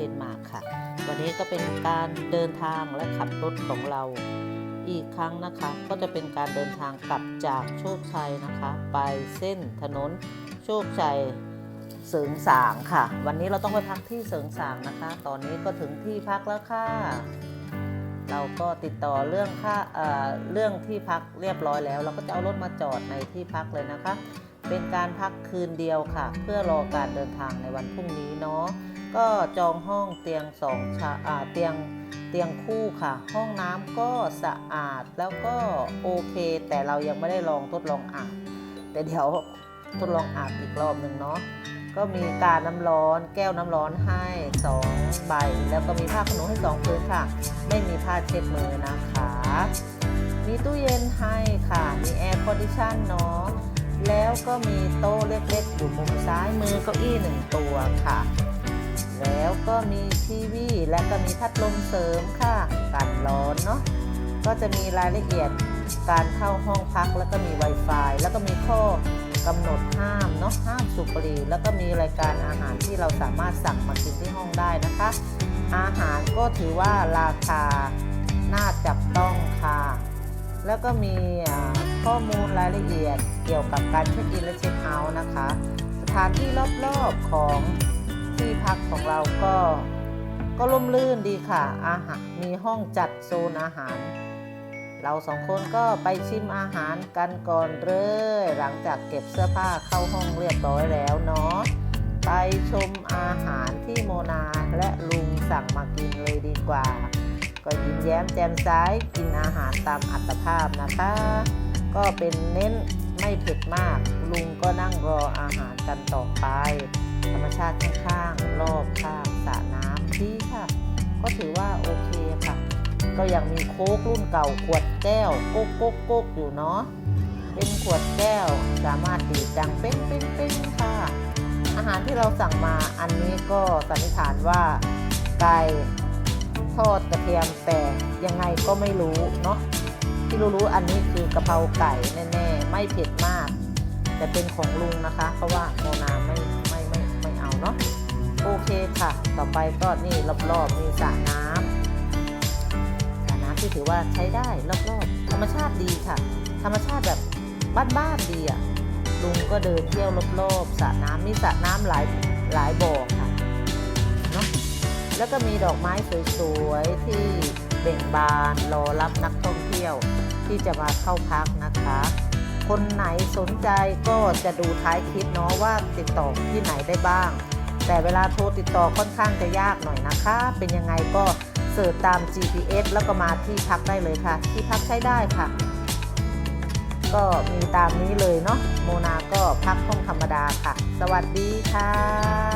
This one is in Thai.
เดนมาร์กค่ะ วันนี้ก็เป็นการเดินทางและขับรถของเราอีกครั้งนะคะ ก็จะเป็นการเดินทางกลับจากโชคชัยนะคะ ไปเส้นถนนโชคชัยเสริงสางค่ะ วันนี้เราต้องไปพักที่เสริงสางนะคะ ตอนนี้ก็ถึงที่พักแล้วค่ะ เราก็ติดต่อเรื่องค่าเอ่อเรื่องที่พักเรียบร้อยแล้ว เราก็จะเอารถมาจอดในที่พักเลยนะคะ เป็นการพักคืนเดียวค่ะ เพื่อรอการเดินทางในวันพรุ่งนี้เนาะ ก็จองห้องเตียงสองชาเตียงเตียงคู่ค่ะ ห้องน้ำก็สะอาดแล้วก็โอเค แต่เรายังไม่ได้ลองทดลองอาบแต่เดี๋ยวทดลองอาบอีกรอบหนึ่งเนาะก็มีกาน้ำร้อนแก้วน้ำร้อนให้สองใบ แล้วก็มีผ้าขนหนูให้สองพื้นค่ะ ไม่มีผ้าเช็ดมือนะคะ มีตู้เย็นให้ค่ะ มีแอร์คอนดิชันเนาะแล้วก็มีโต๊ะเล็กๆอยู่มุมซ้ายมือเก้าอี้หนึ่งตัวค่ะ แล้วก็มีทีวีและก็มีพัดลมเสริมค่ะกันร้อนเนาะก็จะมีรายละเอียดการเข้าห้องพักแล้วก็มี Wi-Fi แล้วก็มีข้อกำหนดห้ามเนาะห้ามสูบบุหรี่ แล้วก็มีรายการอาหารที่เราสามารถสั่งมากินที่ห้องได้นะคะ อาหารก็ถือว่าราคาน่าจับต้องค่ะ แล้วก็มีข้อมูลรายละเอียดเกี่ยวกับการเช็คอินและเช็คเอาท์นะคะ สถานที่รอบๆของ ที่พักของเราก็ ก็ร่มรื่นดีค่ะ อาหารมีห้องจัดโซนอาหาร เราสองคนก็ไปชิมอาหารกันก่อนเลย หลังจากเก็บเสื้อผ้าเข้าห้องเรียบร้อยแล้วเนาะไปชมอาหารที่โมนาและลุงสั่งมากินเลยดีกว่า ก็ยิ้มแย้มแจ่มใสกินอาหารตามอัตภาพนะคะ ก็เป็นเน้นไม่เผ็ดมาก ลุงก็นั่งรออาหารกันต่อไป ธรรมชาติข้างๆรอบข้างสระน้ำดีค่ะ ก็ถือว่าโอเคค่ะ ก็ยังมีโค้กรุ่นเก่าขวดแก้วโก๊กโก๊กโก๊กอยู่เนาะเป็นขวดแก้วสามารถดีดดังเป้งเป้งเป้งค่ะ อาหารที่เราสั่งมาอันนี้ก็สันนิษฐานว่าไก่ทอดกระเทียมแต่ยังไงก็ไม่รู้เนาะที่รู้ๆอันนี้คือกะเพราไก่แน่ๆไม่เผ็ดมาก แต่เป็นของลุงนะคะ เพราะว่าโมนาไม่ เนาะโอเคค่ะ ต่อไปก็นี่รอบๆมีสระน้ำสระน้ำที่ถือว่าใช้ได้รอบๆธรรมชาติดีค่ะ ธรรมชาติแบบบ้านๆดีอะลุงก็เดินเที่ยวรอบๆสระน้ำมีสระน้ำหลายหลายบ่อค่ะเนาะแล้วก็มีดอกไม้สวยๆที่เบ่งบานรอรับนักท่องเที่ยวที่จะมาเข้าพักนะคะ คนไหนสนใจก็จะดูท้ายคลิปเนาะว่าติดต่อที่ไหนได้บ้าง แต่เวลาโทรติดต่อค่อนข้างจะยากหน่อยนะคะ เป็นยังไงก็เสิร์ชตาม GPS แล้วก็มาที่พักได้เลยค่ะ ที่พักใช้ได้ค่ะ ก็มีตามนี้เลยเนาะโมนาก็พักห้องธรรมดาค่ะ สวัสดีค่ะ